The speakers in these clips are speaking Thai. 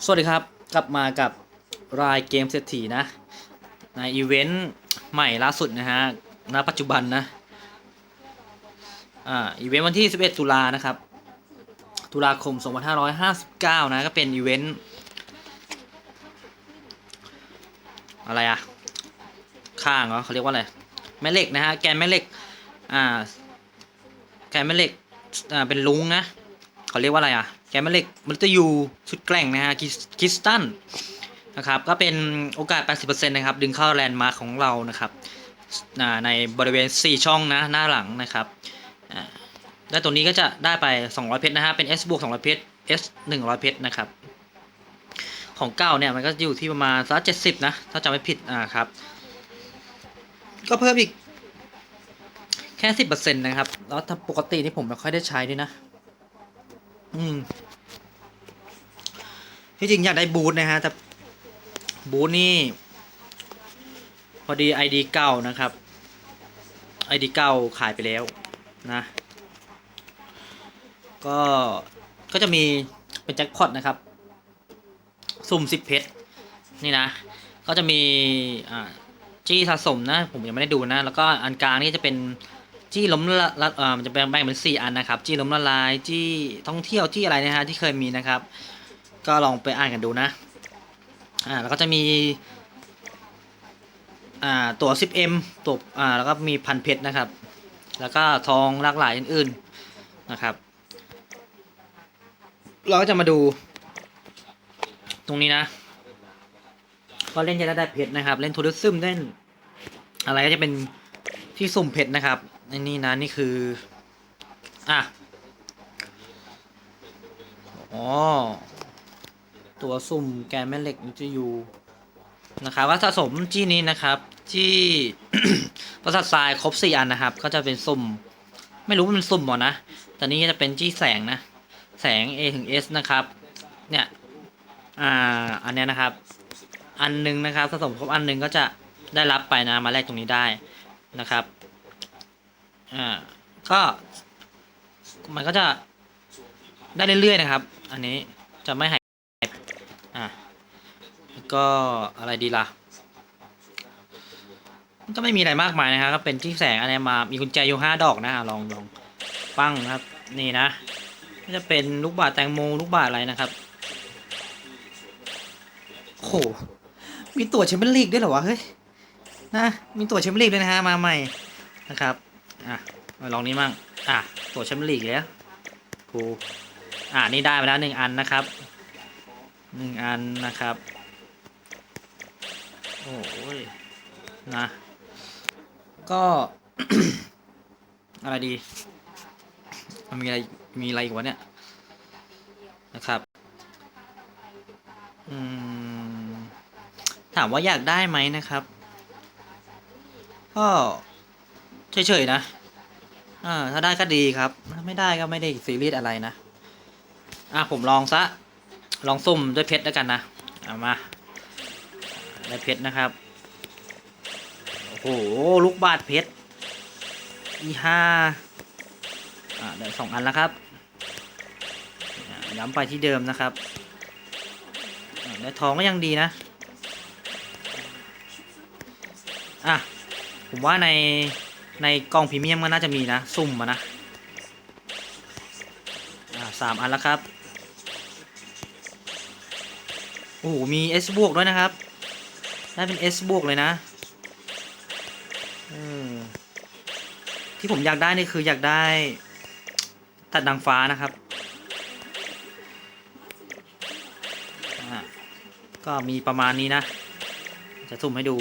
สวัสดีครับ กลับมากับรายเกมเศรษฐีนะ ในอีเวนต์ใหม่ล่าสุดนะฮะณปัจจุบันนะอ่าอีเวนต์วันที่ 11 ตุลานะครับ ตุลาคม 2559 นะ ก็เป็นอีเวนต์อะไรอะข้างเหรอเขาเรียกว่าอะไรแม่เหล็กนะฮะแกนแม่เหล็กอ่าแกนแม่เหล็กอ่าเป็นลุงนะเขาเรียกว่าอะไรอะ แกมแม่เล็กมันจะอยู่ชุดแกร่งนะฮะคิสตันนะครับก็เป็นโอกาส 80%นะครับดึงเข้าแลนด์มาร์คของเรานะครับในบริเวณ 4 ช่องนะหน้าหลังนะครับและตัวนี้ก็จะได้ไป 200 เพชรนะฮะเป็น S บวก200 เพชร S 100 เพชรนะครับของเก่าเนี่ยมันก็อยู่ที่ประมาณสัก70นะถ้าจำไม่ผิดอ่าครับ ก็เพิ่มอีกแค่10%นะครับ แล้วถ้าปกตินี่ผมไม่ค่อยได้ใช้ด้วยนะ อืม ที่จริงอยากได้บูธนะฮะแต่บูธนี่ พอดี ID เก่านะครับ ID เก่าขายไปแล้วนะ ก็ก็จะมีเป็นแจ็คพอตนะครับ สุ่ม10เพชรนี่นะ ก็จะมีอ่าจี้สะสมนะ ผมยังไม่ได้ดูนะ แล้วก็อันกลางนี่จะเป็นจี้ล้มละละอ่ามันจะแบ่งแบ่งเป็นสี่อันนะครับ จี้ล้มละลาย จี้ท่องเที่ยว จี้อะไรนะฮะที่เคยมีนะครับ ก็ลองไปอ่านกันดูนะ อ่าแล้วก็จะมี อ่าตัว 10M ตัวอ่าแล้วก็มีพันเพชรนะครับ แล้วก็ทองหลากหลายอื่นๆนะครับ เราก็จะมาดู ตรงนี้นะ ก็เล่นจะได้ได้เพชรนะครับ เล่นทูริซึมเล่น อะไรก็จะเป็นที่สุ่มเพชรนะครับอันนี้นะนี่คือ อะอ๋อ ตัวสุ่มแกนแม่เหล็กจะอยู่นะครับว่าสสมจี้นี้นะครับจี้ประสาททรายครบสี่อันนะครับ ก็จะเป็นสุ่ม ไม่รู้ว่ามันสุ่มหรอนะแต่นี้จะเป็นจี้แสงนะ แสง A ถึง S นะครับ เนี่ยอ่าอันนี้นะครับ อันหนึงนะครับสะสมครบอันหนึงก็จะได้รับไปนะมาแลกตรงนี้ได้นะครับอ่าก็มันก็จะได้เรื่อยๆนะครับ อันนี้จะไม่หาย ก็อะไรดีล่ะก็ไม่มีอะไรมากมายนะครับก็เป็นที่แสงอะไรมามีกุญแจอยู่ห้าดอกนะลองลองปั้งนะครับ นี่นะก็จะเป็นลูกบาศก์แตงโมลูกบาศก์อะไรนะครับโอ้โหมีตั๋วแชมเปี้ยนลีกด้วยเหรอวะเฮ้ยนะมีตั๋วแชมเปี้ยนลีกด้วยนะฮะมาใหม่นะครับอะมาลองนี้มั่งอะตั๋วแชมเปี้ยนลีกแล้วกูอะนี่ได้ไปแล้วหนึ่งอันนะครับหนึ่งอันนะครับ โอ้ยนะ ก็ อะไรดี มันมีอะไร มีอะไรอีกวะเนี่ย นะครับ อืม ถามว่าอยากได้ไหมนะครับ ก็เฉยๆนะอ่าถ้าได้ก็ดีครับถ้าไม่ได้ก็ไม่ได้ซีรียสอะไรนะ อะผมลองซะ ลองซุ่มด้วยเพชรแล้วกันนะ เอามา ได้เพชรนะครับ โอ้โห ลูกบาทเพชร อีห้าอ่าได้สองอันแล้วครับ ย้ำไปที่เดิมนะครับได้ทองก็ยังดีนะ อะ ผมว่าใน ในกล่องพรีเมียมก็น่าจะมีนะ ซุ่มมานะ อ่าสามอันแล้วครับโอ้โหมี S บวกด้วยนะครับ ได้เป็น S บวกเลยนะออที่ผมอยากได้นี่คืออยากได้ ตัดดังฟ้านะครับ ก็มีประมาณนี้นะ จะสุ่มให้ดู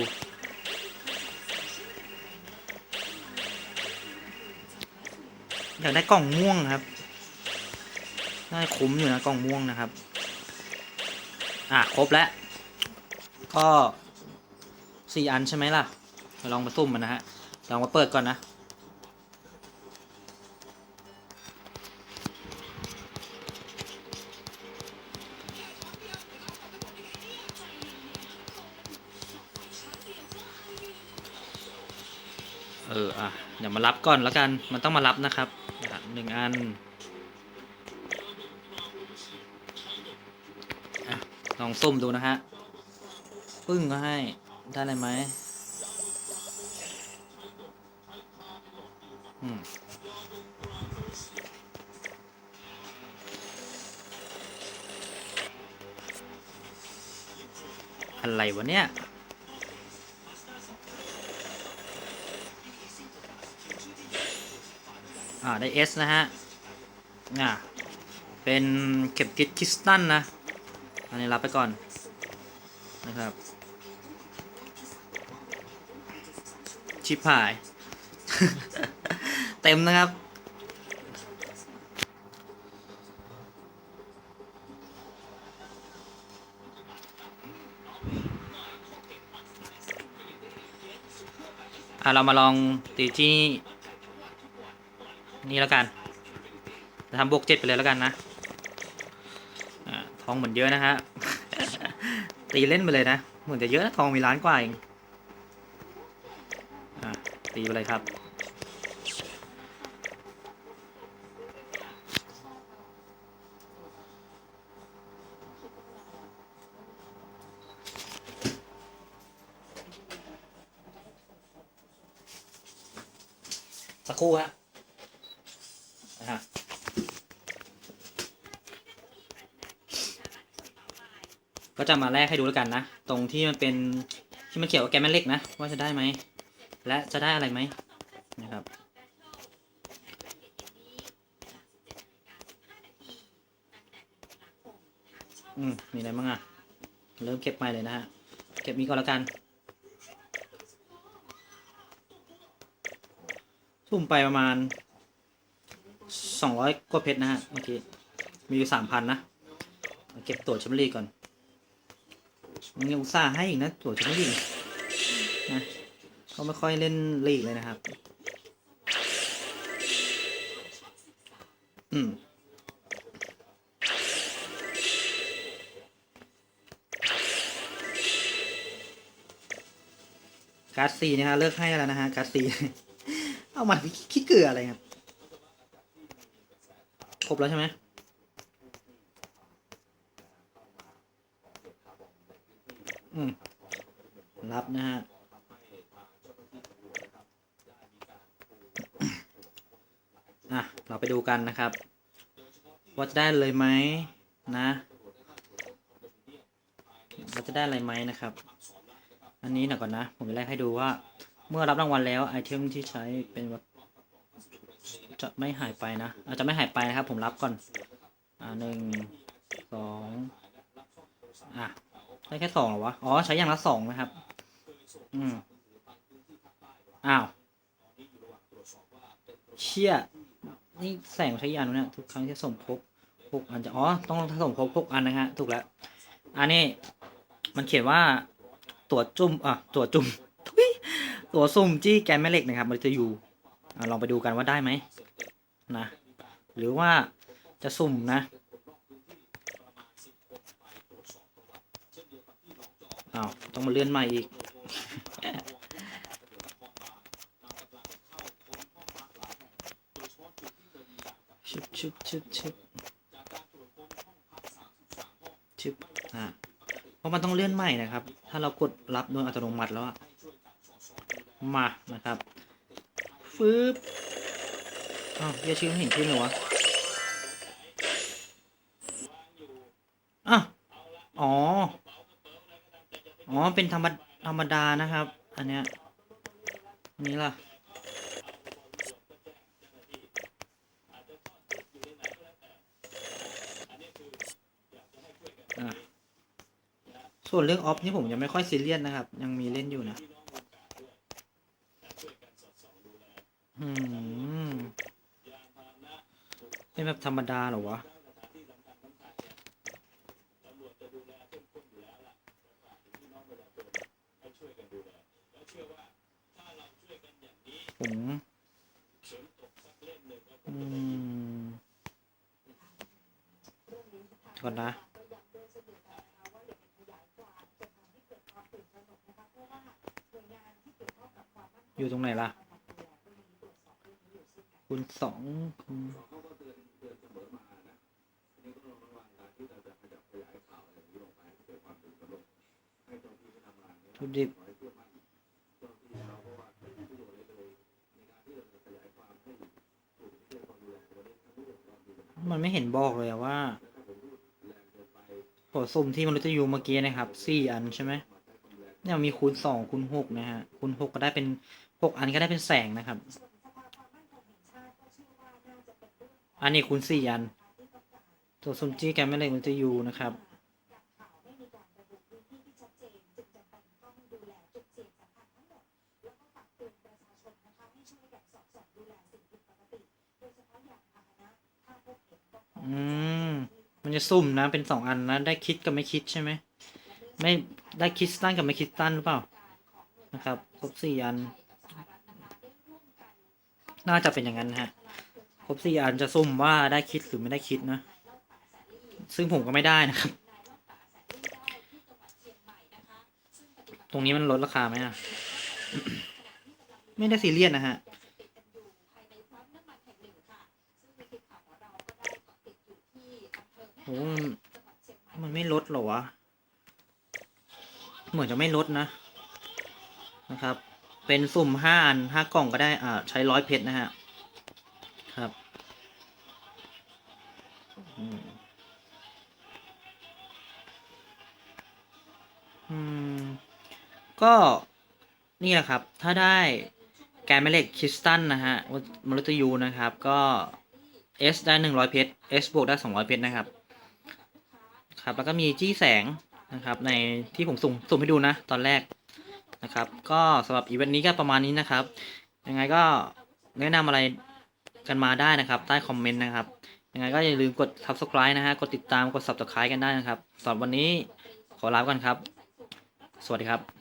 อยากได้กล่องม่วงครับได้คุ้มอยู่นะกล่องม่วงนะครับ อะ ครบแล้ว ก็ สี่อันใช่ไหมล่ะมาลองมาซุ่มมันนะฮะลองมาเปิดก่อนนะเอออะเดี๋ยวมารับก่อนแล้วกันมันต้องมารับนะครับหนึ่งอันอลองซุ่มดูนะฮะ ปึ้งก็ให้ ได้อะไรไหมอืมอะไรวะเนี่ย อ่า ได้ S นะฮะ อ่า เป็นเข็มทิศคริสตัลนะ อันนี้รับไปก่อน นะครับ ชิปหาย เต็มนะครับ อะ เรามาลองตีที่ นี่แล้วกันจะทำบวกเจ็ดไปเลยแล้วกันนะอ่าทองเหมือนเยอะนะฮะ ตีเล่นไปเลยนะ เหมือนจะเยอะนะทองมีล้านกว่าเอง ตีไปเลยครับ สักครู่ฮะนะฮะก็จะมาแลกให้ดูแล้วกันนะ ตรงที่มันเป็นที่มันเขียวกับแกมแม่เหล็กนะ ว่าจะได้ไหม และจะได้อะไรไหมนะครับ อืม มีอะไรบ้างอะเริ่มเก็บใหม่เลยนะฮะ เก็บนี้ก่อนแล้วกัน ทุ่มไปประมาณสองร้อยกว่าเพชรนะฮะ เมื่อกี้ มีอยู่สามพันนะ เก็บตัวชมเปี้นลีก่อนมันยังอุตส่าห์ให้อีกนะตัวชมเปี้นลีก เขาไม่ค่อยเล่นลีกเลยนะครับ อืมการ์ดซีนะฮะเลิกให้แล้วนะฮะการ์ดซีเอามาคิดเกลืออะไรครับ ครบแล้วใช่ไหมอืมรับนะฮะ อะ เราไปดูกันนะครับ ว่าจะได้เลยไหมนะว่าจะได้อะไรไหมนะครับ อันนี้หน่อยก่อนนะ ผมจะแรกให้ดูว่า เมื่อรับรางวัลแล้วไอเทมที่ใช้เป็นจะไม่หายไปนะอาจจะไม่หายไปนะครับ ผมรับก่อน อ่าหนึ่งสองอะได้แค่สองเหรอวะ อ๋อ ใช้อย่างละสองนะครับ อืม อ้าว เชี่ย นี่แสงใช้ยานวะเนี่ยทุกครั้งที่สมภพหกอันจะอ๋อต้องสมภพหกอันนะฮะถูกแล้วอันนี้มันเขียนว่าตัวจุ่มอะตัวจุ่มทุยตัวซุ่มจี้แกนแม่เหล็กนะครับ มันจะอยู่อะลองไปดูกันว่าได้ไหมนะหรือว่าจะสุ่มนะอ้าวต้องมาเลื่อนใหม่อีก ชึบชึบชึบชึบอะเพราะมันต้องเลื่อนใหม่นะครับ ถ้าเรากดรับโดยอัตโนมัติแล้วอะมานะครับฟืบอ้าวเยชื่อไม่เห็นชื่อเลยวะอ๋อ อ๋อ เป็นธรรมธรรมดานะครับ อันเนี้ยอันนี้ล่ะ ส่วนเรื่องออฟนี่ผมยังไม่ค่อยซีเรียสนะครับ ยังมีเล่นอยู่นะ อืมเป็นแบบธรรมดาเหรอวะผมอืมก่อนนะ อยู่ตรงไหนล่ะคุณสองคุณทุดิบมันไม่เห็นบอกเลยว่าหัวสุ่มที่มนุษย์ยูเมื่อกี้นะครับสี่อันใช่ไหม เนี่ยมีคูณสองคูณหกนะฮะคูณหกก็ได้เป็นหกอันก็ได้เป็นแสงนะครับ อันนี้คูณสี่อัน ตัวซุมจี้แกไม่เลยมันจะอยู่นะครับอืมมันจะซุ่มนะเป็นสองอันนะได้คิดกับไม่คิดใช่ไหมไม่ ได้คิดตั้นกับไม่คิดตั้นหรือเปล่า นะครับ ครบสี่อัน น่าจะเป็นอย่างนั้นนะฮะ ครบสี่อันจะซุ่มว่าได้คิดหรือไม่ได้คิดนะ ซึ่งผมก็ไม่ได้นะครับ ตรงนี้มันลดราคาไหมอะ ไม่ได้ซีเรียสนะฮะโอ้มันไม่ลดหรอวะ เหมือนจะไม่ลดนะ นะครับ เป็นสุ่มห้าอันห้ากล่องก็ได้ อ่า ใช้ร้อยเพชรนะฮะ ครับอืม ก็นี่แหละครับ ถ้าได้แกนแม่เหล็กคริสตัลนะฮะมรุตยูนะครับ ก็ S ได้หนึ่งร้อยเพชร S บวกได้สองร้อยเพชรนะครับ ครับ แล้วก็มีจี้แสง นะครับ ในที่ผมสุ่มสุ่มให้ดูนะตอนแรกนะครับ ก็สำหรับอีเวนต์นี้ก็ประมาณนี้นะครับ ยังไงก็แนะนำอะไรกันมาได้นะครับ ใต้คอมเมนต์นะครับ ยังไงก็อย่าลืมกด subscribe นะฮะ กดติดตาม กด subscribe กันได้นะครับสำหรับวันนี้ขอลาไปก่อนครับ สวัสดีครับ